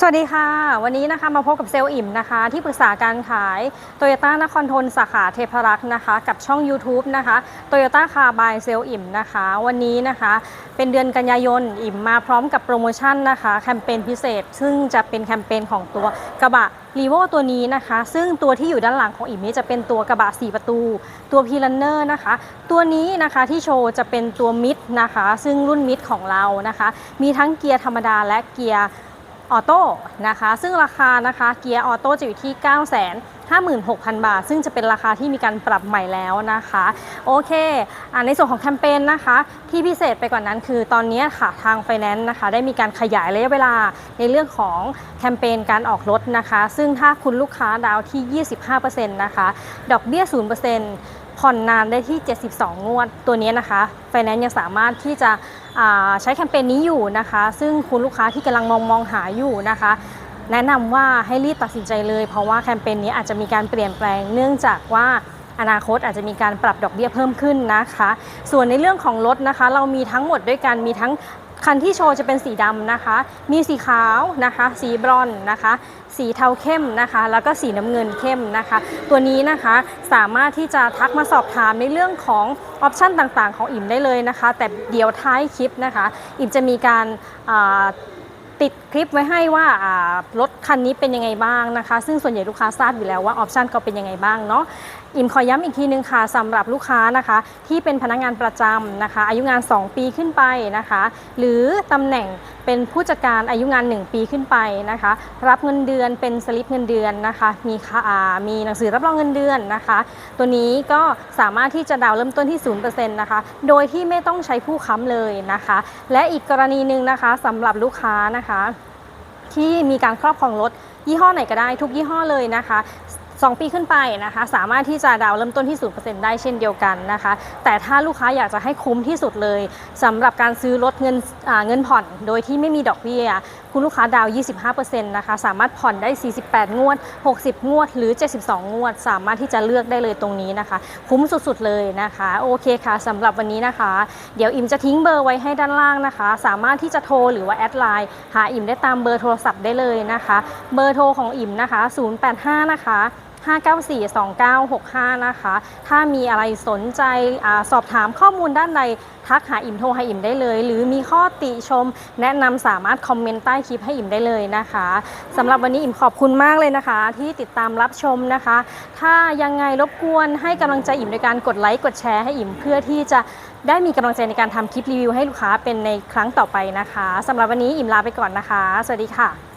สวัสดีค่ะ วันนี้นะคะมาพบกับเซลล์อิ่มนะคะ ที่ปรึกษาการขาย Toyota นครทนสาขาเทพรักษ์นะคะ กับช่อง YouTube นะคะ Toyota Car by เซลล์อิ่มนะคะ วันนี้นะคะเป็นเดือนกันยายนอิ่มมาพร้อมกับโปรโมชั่นนะคะแคมเปญพิเศษ ซึ่งจะเป็นแคมเปญของตัวกระบะรีโวตัวนี้นะคะ ซึ่งตัวที่อยู่ด้านหลังของอิ่มนี้จะเป็นตัวกระบะ 4 ประตู ตัวพีลันเนอร์นะคะ ตัวนี้นะคะที่โชว์จะเป็นตัวมิดนะคะ ซึ่งรุ่นมิดของเรานะคะ มีทั้งเกียร์ธรรมดาและเกียร์ ออโต้นะคะ ซึ่งราคานะคะเกียร์ออโต้จะอยู่ที่ 9 5 6 0 0 0 บาท ซึ่งจะเป็นราคาที่มีการปรับใหม่แล้วนะคะ โอเคอในส่วนของแคมเปญนะคะ ที่พิเศษไปกว่านั้นคือตอนนี้ค่ะทางไฟแนนซ์นะคะ ได้มีการขยายระยะเวลาในเรื่องของแคมเปญการออกรถนะคะ ซึ่งถ้าคุณลูกค้าดาวที่ 25%นะคะ ดอกเบี้ย 0% ผ่อนนานได้ที่ 72 งวดตัวนี้นะคะไฟแนนซ์ยังสามารถที่จะใช้แคมเปญนี้อยู่นะคะ ซึ่งคุณลูกค้าที่กำลังมองมองหาอยู่นะคะ แนะนำว่าให้รีบตัดสินใจเลย เพราะว่าแคมเปญนี้อาจจะมีการเปลี่ยนแปลงเนื่องจากว่าอนาคตอาจจะมีการปรับดอกเบี้ยเพิ่มขึ้นนะคะ ส่วนในเรื่องของรถนะคะ เรามีทั้งหมดด้วยกันมีทั้ง คันที่โชว์จะเป็นสีดำนะคะ มีสีขาวนะคะ สีบรอนนะคะ สีเทาเข้มนะคะ แล้วก็สีน้ำเงินเข้มนะคะ ตัวนี้นะคะสามารถที่จะทักมาสอบถามในเรื่องของออปชันต่างๆ ของอิ่มได้เลยนะคะ แต่เดี๋ยวท้ายคลิปนะคะ อิ่มจะมีการติดคลิปไว้ให้ว่าอ่ารถคันนี้เป็นยังไงบ้างนะคะ ซึ่งส่วนใหญ่ลูกค้าทราบอยู่แล้วว่าออปชันก็เป็นยังไงบ้างเนาะ อิ่มขอย้ำอีกทีนึงค่ะสำหรับลูกค้านะคะ ที่เป็นพนักงานประจำนะคะ อายุงาน 2 ปีขึ้นไปนะคะ หรือตำแหน่งเป็นผู้จัดการอายุงาน 1 ปีขึ้นไปนะคะ รับเงินเดือนเป็นสลิปเงินเดือนนะคะ มีค่ามีหนังสือรับรองเงินเดือนนะคะ ตัวนี้ก็สามารถที่จะดาวน์เริ่มต้นที่ 0%นะคะ โดยที่ไม่ต้องใช้ผู้ค้ำเลยนะคะ และอีกกรณีหนึ่งนะคะสำหรับลูกค้านะคะ ที่มีการครอบครองรถยี่ห้อไหนก็ได้ทุกยี่ห้อเลยนะคะ 2 ปีขึ้นไปนะคะ สามารถที่จะดาวเริ่มต้นที่ 0%ได้เช่นเดียวกันนะคะ แต่ถ้าลูกค้าอยากจะให้คุ้มที่สุดเลยสำหรับการซื้อรถเงินเงินผ่อน โดยที่ไม่มีดอกเบี้ย คุณลูกค้าดาวน์25%นะคะ สามารถผ่อนได้ 48 งวด 60 งวด หรือ 72 งวด สามารถที่จะเลือกได้เลยตรงนี้นะคะ คุ้มสุดๆเลยนะคะ โอเคค่ะสำหรับวันนี้นะคะ เดี๋ยวอิมจะทิ้งเบอร์ไว้ให้ด้านล่างนะคะ สามารถที่จะโทรหรือว่าแอดไลน์หาอิมได้ตามเบอร์โทรศัพท์ได้เลยนะคะ เบอร์โทรของอิมนะคะ 085 นะคะ 594-2965 นะคะ ถ้ามีอะไรสนใจอสอบถามข้อมูลด้านใดทักหาอิมโทรหาอิมได้เลย หรือมีข้อติชม แนะนำสามารถคอมเมนต์ใต้คลิปให้อิมได้เลยนะคะสำหรับวันนี้อิมขอบคุณมากเลยนะคะ ที่ติดตามรับชมนะคะ ถ้ายังไงรบกวนให้กำลังใจอิมโดยการกดไลค์กดแชร์ให้อิมเพื่อที่จะได้มีกำลังใจในการทำคลิปรีวิวให้ลูกค้าเป็นในครั้งต่อไปนะคะสำหรับวันนี้อิมลาไปก่อนนะคะ สวัสดีค่ะ